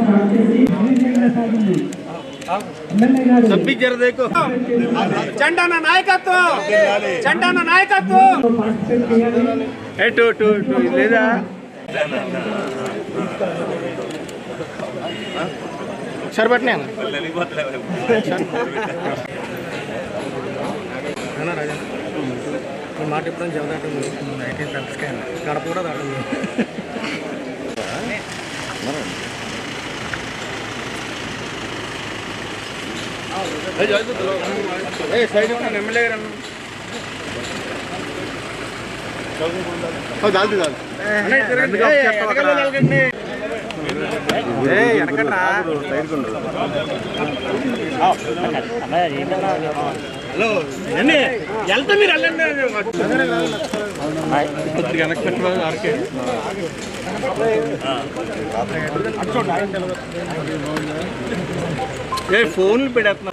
Start చేసి సాగింది MLA నాయకత్వం చండాన నాయకత్వం పార్టిసిపేట్ ఎటు టు టు లేదా మాట ఎప్పుడైనా చదువుతాడు నైన్టీన్ పెంచకే గడప కూడా దాడు హలో ఎమ్మెల్యే వెళ్తా మీరు వెళ్ళండి కొద్దిగా వెనక్కి పెట్టలేదు ఆర్కే ఏ ఫోన్లు పెడేస్తున్నా.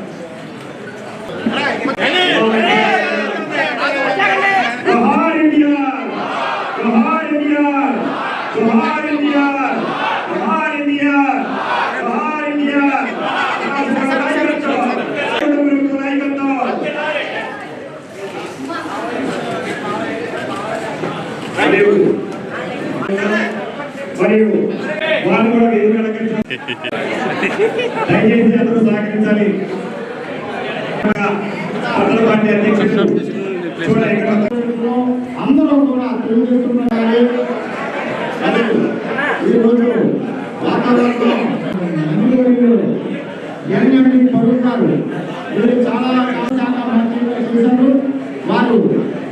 వాళ్ళు కూడా ఎదురు దయచేసి అందరూ సహకరించాలి. అందరూ పార్టీ అధ్యక్షుడు అందరూ కూడా తెలియజేస్తున్నారు ఈరోజు వాతావరణం ఎన్ఎండి పడుతున్నారు. వీరు చాలా చాలా మంచి చేశారు వారు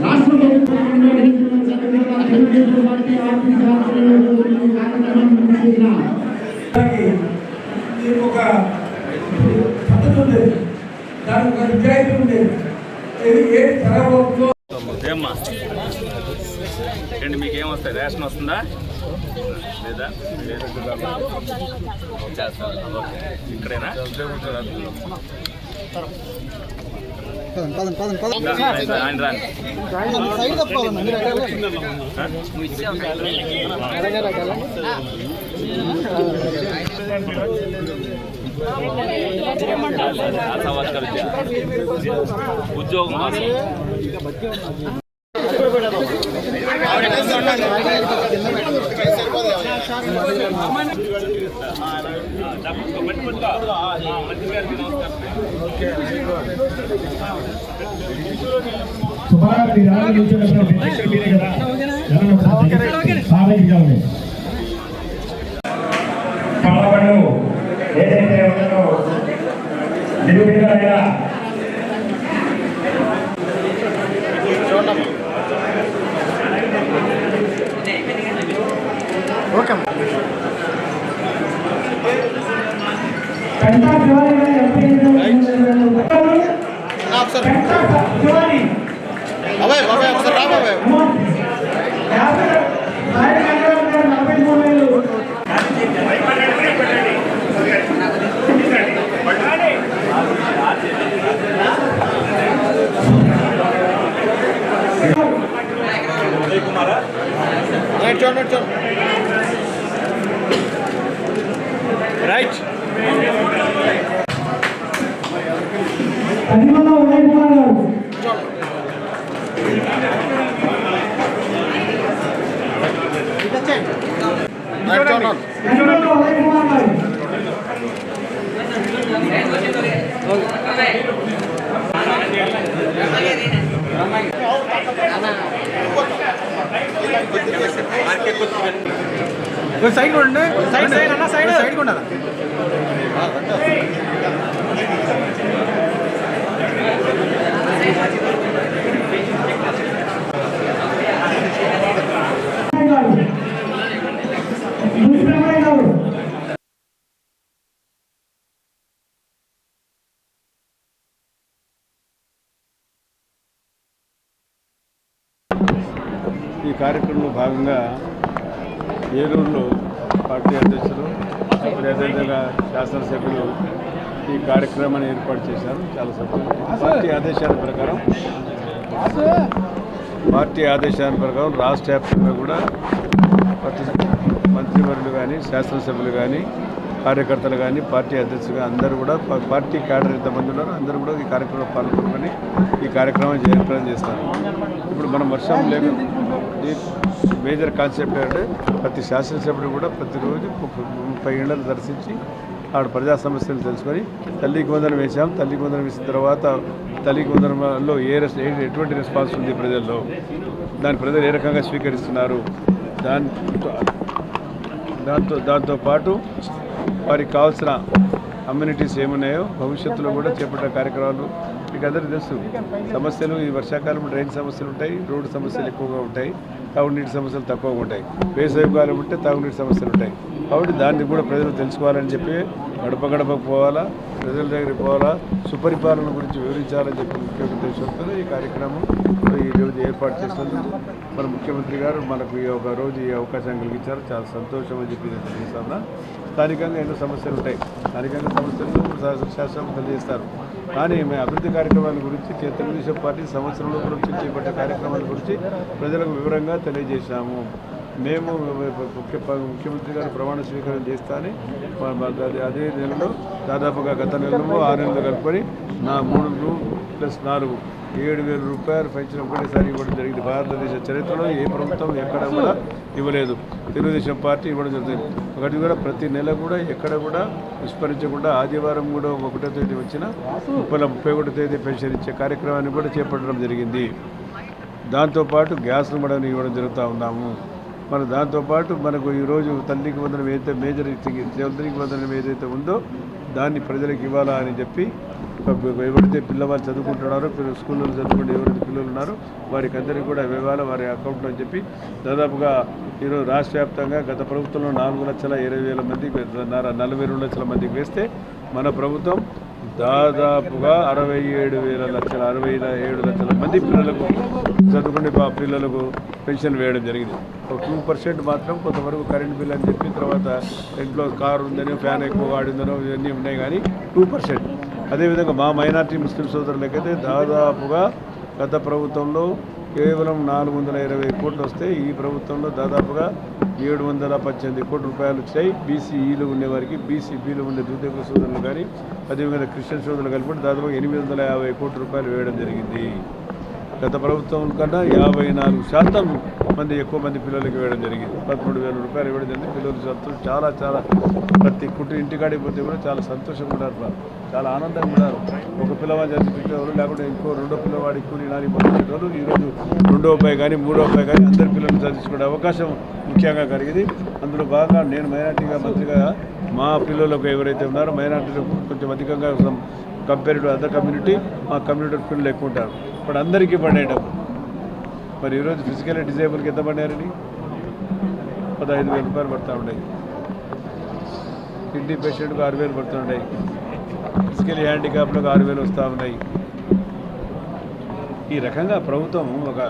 రాష్ట్ర ప్రభుత్వం తెలుగుదేశం పార్టీ ఏం వస్తుందా? లేదా? ఇక్కడేనా? ఉద్యోగం ఆలోచన చూసినప్పుడు అధ్యక్షుడు మీరే కదా సాధించగా ఉంది కళ్ళబడు పెంటా శివాజీ అబ్బాయి బాబాయ్ ఒకసారి రా ಸೈಡ್ ಕೊಡಣ್ಣ ಸೈಡ್ ಸೈಡ್ ಅಣ್ಣ ಸೈಡ್ ಸೈಡ್ ಕೊಂಡಲ್ಲ భాగంగా ఏలూరులో పార్టీ అధ్యక్షులు అదేవిధంగా శాసనసభ్యులు ఈ కార్యక్రమాన్ని ఏర్పాటు చేశారు? చాలా సంతోషం. పార్టీ ఆదేశాల ప్రకారం పార్టీ ఆదేశాల ప్రకారం రాష్ట్ర వ్యాప్తంగా కూడా ప్రతి మంత్రివర్యులు కానీ శాసనసభ్యులు కానీ కార్యకర్తలు కానీ పార్టీ అధ్యక్షులు కానీ అందరూ కూడా పార్టీ క్యాడర్ ఎంతమంది ఉన్నారో అందరూ కూడా ఈ కార్యక్రమంలో పాల్గొనుకొని ఈ కార్యక్రమం జయప్రదం చేస్తారు. ఇప్పుడు మనం వర్షం లేదు మేజర్ కాన్సెప్ట్ ఏంటంటే ప్రతి శాసనసభ్యుడు కూడా ప్రతిరోజు ముప్పై- గంటలు ఏళ్ళను దర్శించి ఆడ ప్రజా సమస్యలు తెలుసుకొని తల్లికి వందనం వేసాం తల్లికి వందనం వేసిన తర్వాత తల్లికి వందనంలో ఏ రెస్ ఏ- ఎటువంటి రెస్పాన్స్ ఉంది ప్రజల్లో? దాని ప్రజలు ఏ రకంగా స్వీకరిస్తున్నారు? దాని దాంతో దాంతో పాటు వారికి కావాల్సిన అమ్యూనిటీస్ ఏమున్నాయో భవిష్యత్తులో కూడా చేపట్టే కార్యక్రమాలు మీకు అందరికీ తెలుసు సమస్యలు ఈ వర్షాకాలం డ్రైన్ సమస్యలు ఉంటాయి రోడ్డు సమస్యలు ఎక్కువగా ఉంటాయి తాగునీటి సమస్యలు తక్కువగా ఉంటాయి. వేసవి కాలం ఉంటే తాగునీటి సమస్యలు ఉంటాయి. కాబట్టి దాన్ని కూడా ప్రజలు తెలుసుకోవాలని చెప్పి గడప గడపకు పోవాలా ప్రజల దగ్గరికి పోవాలా సుపరిపాలన గురించి వివరించాలని చెప్పి ముఖ్యమంత్రి ఉద్దేశంతో ఈ కార్యక్రమం ఈ రోజు ఏర్పాటు చేసినందుకు మన ముఖ్యమంత్రి గారు మనకు ఈ ఒక రోజు ఈ అవకాశం కలిగించారు. చాలా సంతోషం అని చెప్పి తెలుస్తున్నా తెలియజేస్తున్నా స్థానికంగా ఎన్నో సమస్యలు ఉంటాయి. స్థానికంగా సమస్యలు శాస- శాసనం తెలియజేస్తారు. కానీ మేము అభివృద్ధి కార్యక్రమాల గురించి తెలుగుదేశం పార్టీ సంవత్సరంలో గురించి చేపట్టే కార్యక్రమాల గురించి ప్రజలకు వివరంగా తెలియజేశాము. మేము ముఖ్య ముఖ్యమంత్రి గారు ప్రమాణ స్వీకారం చేస్తానని మా- అదే- నెలలో దాదాపుగా గత నెలలో ఆరు నెలలు కలుపుకొని నా మూడు ప్లస్ నాలుగు ఏడు వేల రూపాయలు పెంచిన ఒకటేసారి ఇవ్వడం జరిగింది. భారతదేశ చరిత్రలో ఏ ప్రభుత్వం ఎక్కడ కూడా ఇవ్వలేదు. తెలుగుదేశం పార్టీ ఇవ్వడం జరుగుతుంది. ఒకటి కూడా ప్రతి నెల కూడా ఎక్కడ కూడా విస్మరించకుండా ఆదివారం కూడా ఒకటో తేదీ వచ్చిన ముప్పై ముప్పై ఒకటో తేదీ పెన్షన్ ఇచ్చే కార్యక్రమాన్ని కూడా చేపట్టడం జరిగింది. దాంతోపాటు గ్యాస్ను కూడా ఇవ్వడం జరుగుతూ ఉన్నాము. మన దాంతోపాటు మనకు ఈరోజు తల్లికి వందనం ఏదైతే మేజర్ చౌదరికి వందనం ఏదైతే ఉందో దాన్ని ప్రజలకు ఇవ్వాలా అని చెప్పి ఎవరైతే పిల్లవాళ్ళు చదువుకుంటున్నారో స్కూల్లో చదువుకుంటే ఎవరైతే పిల్లలు ఉన్నారో వారికి అందరికీ కూడా ఇవ్వాలి వారి అకౌంట్ అని చెప్పి దాదాపుగా ఈరోజు రాష్ట్ర వ్యాప్తంగా గత ప్రభుత్వంలో నాలుగు లక్షల ఇరవై వేల మందికి నలభై రెండు లక్షల మందికి వేస్తే మన ప్రభుత్వం దాదాపుగా అరవై ఏడు వేల లక్షల అరవై ఏడు లక్షల మంది పిల్లలకు చదువుకునే పా- పిల్లలకు పెన్షన్ వేయడం జరిగింది. ఒక టూ పర్సెంట్ మాత్రం కొంతవరకు కరెంట్ బిల్ అని చెప్పి తర్వాత ఇంట్లో కారు ఉందని ఫ్యాన్ ఎక్కువ వాడిందనో ఇవన్నీ ఉన్నాయి కానీ టూ పర్సెంట్. అదేవిధంగా మా మైనార్టీ ముస్లిం సోదరులకైతే దాదాపుగా గత ప్రభుత్వంలో కేవలం నాలుగు వందల ఇరవై కోట్లు వస్తే ఈ ప్రభుత్వంలో దాదాపుగా ఏడు వందల పద్దెనిమిది కోట్ల రూపాయలు వచ్చాయి. బీసీఈలు ఉండేవారికి బీసీబీలు ఉండే ద్వితీయ సోదరులు కానీ అదేవిధంగా క్రిస్టియన్ సోదరులు కలిపి దాదాపు ఎనిమిది వందల యాభై కోట్ల రూపాయలు వేయడం జరిగింది. గత ప్రభుత్వం కన్నా యాభై నాలుగు శాతం మంది ఎక్కువ మంది పిల్లలకి ఇవ్వడం జరిగింది. పదమూడు వేల రూపాయలు ఇవ్వడం జరిగింది. పిల్లలు సంతోషం చాలా చాలా ప్రతి కుటుంబ ఇంటికాడికి పోతే కూడా చాలా సంతోషంగా ఉన్నారు చాలా ఆనందంగా ఉన్నారు. ఒక పిల్లవాడు చదివించేవారు లేకుంటే ఇంకో రెండో పిల్లవాడి కూలి నాని పంపించేవారు ఈరోజు రెండో అబ్బాయి కానీ మూడో అబ్బాయి కానీ అందరి పిల్లలు చదివించుకునే అవకాశం ముఖ్యంగా కలిగింది. అందులో భాగంగా నేను మైనార్టీగా మంత్రిగా మా పిల్లలకు ఎవరైతే ఉన్నారో మైనార్టీలకు కొంచెం అధికంగా కంపేర్ టు అదర్ కమ్యూనిటీ మా కమ్యూనిటీ పిల్లలు ఎక్కువ ఉంటారు. ఇప్పుడు అందరికీ పడేయడం మరి ఈరోజు ఫిజికల్ డిజేబుల్కి ఎంత పడ్డారని పదహైదు వేల రూపాయలు పడుతూ ఉన్నాయి. కిడ్నీ పేషెంట్కి ఆరు వేలు పడుతున్నాయి ఫిజికల్ హ్యాండిక్యాప్లకు ఆరు వేలు వస్తూ ఉన్నాయి. ఈ రకంగా ప్రభుత్వం ఒక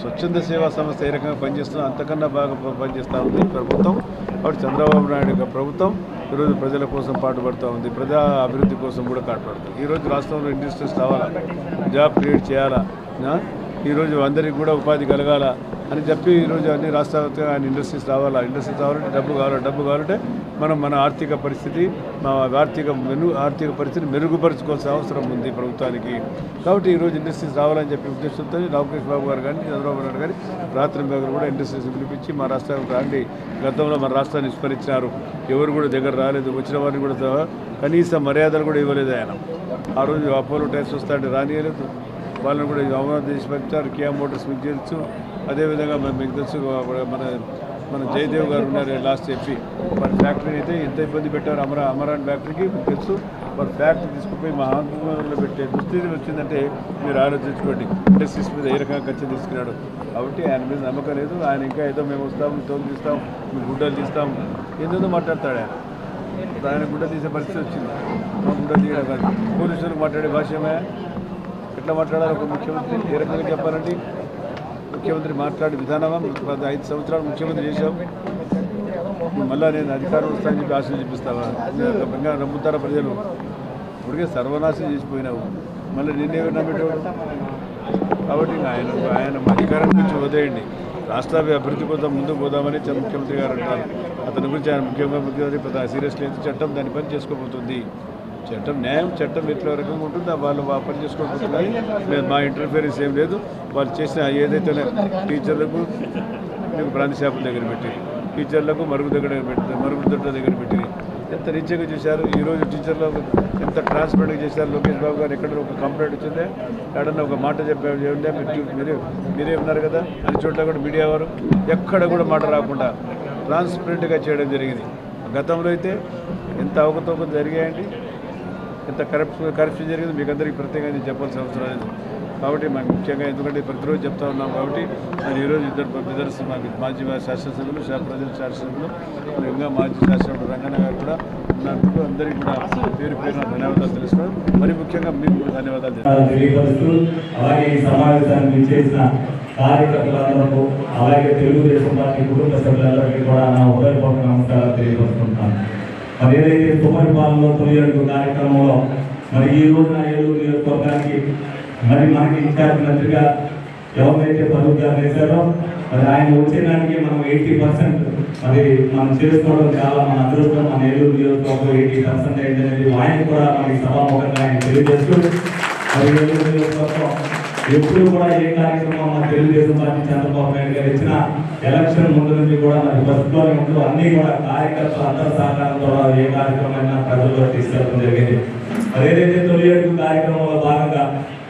స్వచ్ఛంద సేవా సంస్థ ఏ రకంగా పనిచేస్తుందో అంతకన్నా బాగా పనిచేస్తూ ఉంది ప్రభుత్వం. కాబట్టి చంద్రబాబు నాయుడు యొక్క ప్రభుత్వం ఈరోజు ప్రజల కోసం పాటుపడుతూ ఉంది ప్రజా అభివృద్ధి కోసం కూడా పాటుపడుతుంది ఈరోజు రాష్ట్రంలో ఇండస్ట్రీస్ రావాలా? జాబ్ క్రియేట్ చేయాలా? ఈరోజు అందరికీ కూడా ఉపాధి కలగాల? అని చెప్పి ఈరోజు అన్ని రాష్ట్రాలతో ఆయన ఇండస్ట్రీస్ రావాలా ఇండస్ట్రీస్ రావాలంటే డబ్బు కావాలి డబ్బు కావాలంటే మనం మన ఆర్థిక పరిస్థితి మా ఆర్థిక మెను ఆర్థిక పరిస్థితిని మెరుగుపరుచుకోవాల్సిన అవసరం ఉంది ప్రభుత్వానికి. కాబట్టి ఈరోజు ఇండస్ట్రీస్ రావాలని చెప్పి ఉద్దేశంతో లోకేష్ బాబు గారు కానీ చంద్రబాబు నాయుడు కానీ రాత్రి దగ్గర కూడా ఇండస్ట్రీస్ పిలిపించి మా రాష్ట్రానికి రాండి. గతంలో మన రాష్ట్రాన్ని విస్మరించినారు. ఎవరు కూడా దగ్గర రాలేదు. వచ్చిన వారిని కూడా కనీస మర్యాదలు కూడా ఇవ్వలేదు ఆయన. ఆ రోజు అపోలో టైర్స్ వస్తాడు రానియలేదు. వాళ్ళని కూడా అమరావతి చేసి పెట్టారు కియా మోటార్స్ మీకు తెలుసు అదేవిధంగా మన- మీకు తెలుసు మన మన జయదేవ్ గారు ఉన్నారు లాస్ట్ చెప్పి మన ఫ్యాక్టరీ అయితే ఎంత ఇబ్బంది పెట్టారు అమరా అమరాన్ ఫ్యాక్టరీకి మీకు తెలుసు. వాళ్ళ ఫ్యాక్టరీ తీసుకుపోయి మా పెట్టే దుస్థితి వచ్చిందంటే మీరు ఆలోచించుకోండి. ఇండస్ట్రీస్ మీద ఏ రకంగా ఖర్చు తీసుకున్నాడు. కాబట్టి ఆయన మీద నమ్మకం లేదు. ఆయన ఇంకా ఏదో మేము వస్తాం తోలు తీస్తాం మీ గుడ్డలు తీస్తాం. ఎందుకు మాట్లాడతాడు ఆయన? ఆయన గుడ్డ తీసే పరిస్థితి వచ్చింది. మా గుడ్డ తీయడం కాదు. పోలీసులకు మాట్లాడే భాష ఏమే ఎట్లా మాట్లాడాలి ఒక ముఖ్యమంత్రి? ఏ రకంగా చెప్పాలండి? ముఖ్యమంత్రి మాట్లాడే విధానమా? గత ఐదు సంవత్సరాలు ముఖ్యమంత్రి చేశాం మళ్ళీ నేను అధికారం వస్తానని చెప్పి ఆశలు చూపిస్తావా? బంగారం నమ్ముతారా ప్రజలు? ఇప్పటికే సర్వనాశం చేసిపోయినావు. మళ్ళీ నిన్నే నమ్మేటోడు? కాబట్టి ఆయన ఆయన అధికారం నుంచి వదిలేయండి. రాష్ట్ర అభివృద్ధి కోసం ముందుకు పోదామని ముఖ్యమంత్రి గారు అంటారు. అతని గురించి ఆయన ముఖ్యంగా ముఖ్యమంత్రి పెద్ద సీరియస్ చట్టం దాని పని చేసుకోబోతుంది. చట్టం న్యాయం చట్టం ఎట్లా రకంగా ఉంటుందో వాళ్ళు వా పని మేము మా ఇంటర్ఫియరెన్స్ ఏం లేదు. వాళ్ళు చేసిన ఏదైతే టీచర్లకు మీకు బ్రాంతి షాపుల దగ్గర పెట్టి టీచర్లకు మరుగు దగ్గర పెట్టి మరుగుదొడ్డ దగ్గర పెట్టి ఎంత రీచ్గా చేశారు? ఈరోజు టీచర్లు ఎంత ట్రాన్స్పరెంట్గా చేశారు? లోకేష్ బాబు గారు ఎక్కడ ఒక కంప్లైంట్ వచ్చిందే ఎక్కడన్నా ఒక మాట చెప్పే మీరు మీరే మీరే ఉన్నారు కదా? అన్ని చోట్ల కూడా మీడియా వారు ఎక్కడ కూడా మాట రాకుండా ట్రాన్స్పరెంట్గా చేయడం జరిగింది. గతంలో అయితే ఎంత అవకతవకలు జరిగాయండి? ఇంత కరప్షన్ కరప్షన్ జరిగింది మీకు అందరికీ ప్రత్యేకంగా చెప్పాల్సిన అవసరం లేదు. కాబట్టి మాకు ముఖ్యంగా ఎందుకంటే ప్రతిరోజు చెప్తా ఉన్నాం కాబట్టి మరి ఈరోజు ఇద్దరు బ్రదర్స్ మాకు మాజీ శాసనసభ్యులు ప్రజల శాసనసభ్యులు మరి ఇంకా మాజీ శాసనసభ్యులు రంగన్న గారు కూడా ఉన్నట్టు అందరికీ కూడా పేరు పేరు ధన్యవాదాలు తెలుసుకోవడం మరి ముఖ్యంగా మీకు కూడా ధన్యవాదాలు కార్యకర్తలందరూ అలాగే తెలుగుదేశం పార్టీ కుటుంబ సభ్యులందరికీ కూడా నా హృదయపూర్వక నమస్కారాలు తెలియపరుస్తుంటాను. మరి ఏదైతే సుపరిపాలనలో తొలి అడుగు కార్యక్రమంలో మరి ఈ రోజున ఏలూరు నియోజకవర్గానికి మరి మనకి ఇన్ఛార్జ్ మంత్రిగా ఎవరైతే పదవి గారు వేశారో మరి ఆయన వచ్చేదానికి మనం ఎయిటీ పర్సెంట్ మరి మనం చేసుకోవడం చాలా మన అదృష్టం. మన ఏలూరు నియోజకవర్గం ఎయిటీ పర్సెంట్ అనేది ఆయన కూడా మనకి సభాముఖంగా ఆయన తెలియజేస్తూ మరి ఏలూరు నియోజకవర్గం ఎప్పుడు కూడా ఏ కార్యక్రమం మా తెలుగుదేశం పార్టీ చంద్రబాబు నాయుడు గారు ఇచ్చిన ఎలక్షన్ ముందు నుంచి కూడా మరి బస్సులోనే ఉంటూ అన్ని కూడా కార్యకర్తలు అందరి సహకారంతో ఏ కార్యక్రమమైనా అయినా ప్రజల్లో తీసుకెళ్ళడం జరిగింది. మరి ఏదైతే తొలి అడుగు కార్యక్రమంలో భాగంగా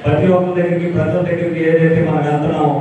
ప్రతి ఒక్క దగ్గరికి ప్రజల దగ్గరికి ఏదైతే మనకు వెళ్తున్నామో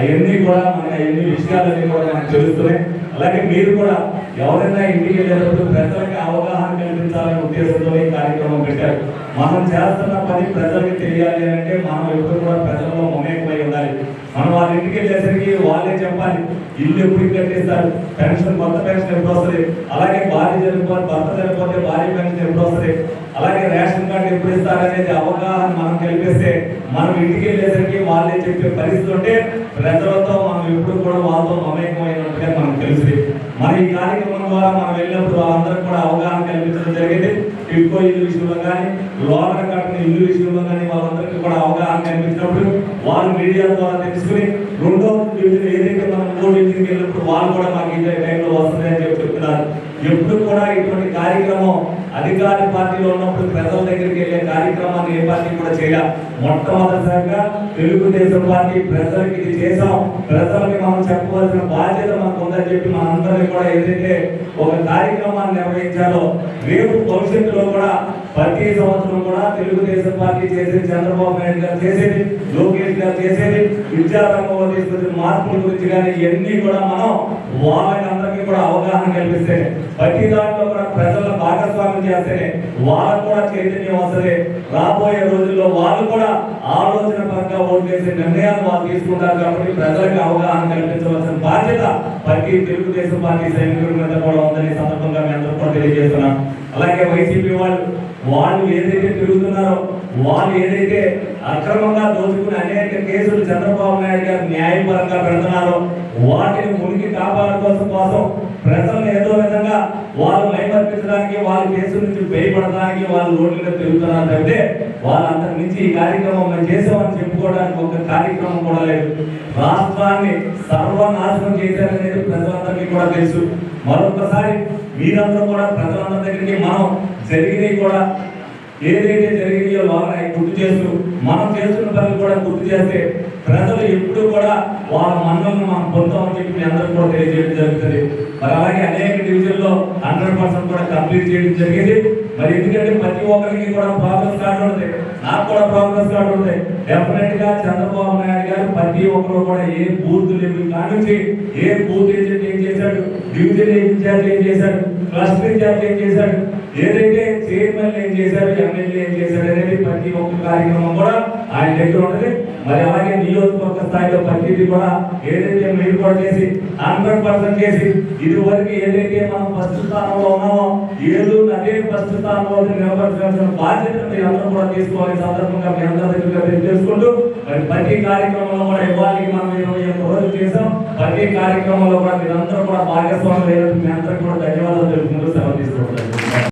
అవన్నీ కూడా మన అవన్నీ విషయాలన్నీ కూడా మనకు తెలుస్తున్నాయి. అలాగే మీరు కూడా ఎవరైనా ఇంటికి వెళ్ళేటప్పుడు ప్రజలకి అవగాహన కల్పించాలనే ఉద్దేశంతో ఈ కార్యక్రమం పెట్టారు. మనం చేస్తున్న పని ప్రజలకి తెలియాలి అంటే మనం ఎప్పుడు కూడా ప్రజల్లో మమేకమై ఉండాలి. మనం వాళ్ళ ఇంటికి వెళ్ళేసరికి వాళ్ళే చెప్పాలి ఇల్లు ఎప్పుడు కట్టిస్తారు? పెన్షన్ కొత్త పెన్షన్ ఎప్పుడు వస్తుంది? అలాగే భార్య చనిపోతే భర్త చనిపోతే భార్య పెన్షన్ ఎప్పుడు వస్తుంది? అలాగే రేషన్ కార్డు ఎప్పుడు ఇస్తారనేది అవగాహన మనం కల్పిస్తే మనం ఇంటికి వెళ్ళేసరికి వాళ్ళే చెప్పే పరిస్థితి ఉంటే ప్రజలతో మనం ఎప్పుడు కూడా వాళ్ళతో మమేకమైనట్టుగా మనకు తెలిసి మరి ఈ కార్యక్రమం ద్వారా మనం వెళ్ళినప్పుడు వాళ్ళందరికీ కూడా అవగాహన కల్పించడం జరిగింది. ఎక్కువ ఇల్లు విషయంలో కానీ లోపల కట్టిన ఇల్లు విషయంలో కానీ వాళ్ళందరికీ కూడా అవగాహన కల్పించినప్పుడు వాళ్ళు మీడియా ద్వారా తెలుసుకుని రెండో బిల్డింగ్ ఏదైతే మనం మూడో బిల్డింగ్కి వెళ్ళినప్పుడు వాళ్ళు కూడా మాకు ఇదే టైంలో వస్తుంది అని చెప్పి చెప్తున్నారు. ఎప్పుడు కూడా ఇటువంటి కార్యక్రమం అధికార పార్టీలో ఉన్నప్పుడు ప్రజల దగ్గరికి వెళ్ళే కార్యక్రమాన్ని ఏ పార్టీ కూడా చేయాలి. మొట్టమొదటిసారిగా తెలుగుదేశం పార్టీ ప్రజలకి ఇది చేసాం ప్రజలకి మనం చెప్పవలసిన బాధ్యత మనకు ఉందని చెప్పి మనందరినీ కూడా ఏదైతే ఒక కార్యక్రమాన్ని నిర్వహించాలో రేపు భవిష్యత్తులో కూడా ప్రతి సంవత్సరం కూడా తెలుగుదేశం పార్టీ చేసేది చంద్రబాబు నాయుడు గారు చేసేది లోకేష్ గారు చేసేది విద్యారంగంలో తీసుకొచ్చిన మార్పుల గురించి కానీ ఇవన్నీ కూడా మనం వాళ్ళకి అందరికీ కూడా అవగాహన కల్పిస్తే ప్రతి దాంట్లో కూడా ప్రజల భాగస్వామ్యం చేస్తే వాళ్ళకు కూడా చైతన్యం వస్తుంది. రాబోయే రోజుల్లో వాళ్ళు కూడా ఆలోచన పరంగా ఓటు చేసే నిర్ణయాలు వాళ్ళు తీసుకుంటారు కాబట్టి ప్రజలకు అవగాహన కల్పించవలసిన బాధ్యత ప్రతి తెలుగుదేశం పార్టీ సైనికుల మీద కూడా ఉందని సందర్భంగా మీ అందరూ కూడా తెలియజేస్తున్నాం అలాగే వైసీపీ వాళ్ళు వాళ్ళు ఏదైతే తిరుగుతున్నారో వాళ్ళు ఏదైతే అక్రమంగా దోచుకుని అనేక కేసులు చంద్రబాబు నాయుడు గారు న్యాయపరంగా పెడుతున్నారో వాటిని మునిగి కాపాడుకోవడం కోసం ప్రజలను ఏదో విధంగా వాళ్ళు మైమర్పించడానికి వాళ్ళ కేసుల నుంచి భయపడడానికి వాళ్ళు రోడ్ల మీద తిరుగుతున్నారు తప్పితే వాళ్ళందరి నుంచి ఈ కార్యక్రమం మేము చేసామని చెప్పుకోవడానికి ఒక కార్యక్రమం కూడా లేదు. రాష్ట్రాన్ని సర్వనాశనం చేశారనేది ప్రజలందరికీ కూడా తెలుసు. మరొకసారి మీరందరూ కూడా ప్రజలందరి దగ్గరికి మనం జరిగినవి కూడా ఏదైతే జరిగినాయో వాళ్ళని గుర్తు చేస్తూ మనం చేస్తున్న పనులు కూడా గుర్తు చేస్తే ప్రజలు ఎప్పుడు కూడా వాళ్ళ మన్నలను మనం పొందామని చెప్పి మీ అందరూ కూడా తెలియజేయడం జరుగుతుంది. మరి అలాగే అనేక డివిజన్లో హండ్రెడ్ పర్సెంట్ కూడా కంప్లీట్ చేయడం జరిగింది. మరి ఎందుకంటే ప్రతి ఒక్కరికి కూడా ప్రాబ్లమ్స్ కార్డు ఉంది నాకు కూడా ప్రాబ్లమ్స్ కార్డు ఉంది డెఫినెట్గా చంద్రబాబు నాయుడు గారు ప్రతి ఒక్కరు కూడా ఏ బూత్ లెవెల్ కానుంచి ఏ బూత్ ఏజెంట్ ఏం చేశాడు డివిజన్ ఇన్ఛార్జ్ ఏం చేశాడు క్లస్టర్ ఇన్ఛార్జ్ ఏం చేశాడు ఏదైతే చైర్మన్ ఏం చేశారు ఎమ్మెల్యే ఏం చేశారు అనేది ప్రతి ఒక్క కార్యక్రమం కూడా ఆయన దగ్గర ఉంటుంది. మరి అలాగే నియోజకవర్గ స్థాయిలో ప్రతిదీ కూడా ఏదైతే మీరు కూడా చేసి హండ్రెడ్ పర్సెంట్ చేసి ఇది వరకు ఏదైతే మనం ఫస్ట్ స్థానంలో ఉన్నామో ఏలూరు అదే ఫస్ట్ స్థానంలో నిలబడాల్సిన బాధ్యత మీరు అందరూ కూడా తీసుకోవాలి. సందర్భంగా మీ అందరి దగ్గర తెలుసుకుంటూ మరి ప్రతి కార్యక్రమంలో కూడా ఇవ్వాలి మనం ఇరవై ఒక్క రోజులు చేసాం ప్రతి కార్యక్రమంలో కూడా మీరందరూ కూడా భాగస్వాములు అయ్యారు. మీ అందరికీ కూడా ధన్యవాదాలు తెలుపుకుంటూ సెలవు తీసుకుంటారు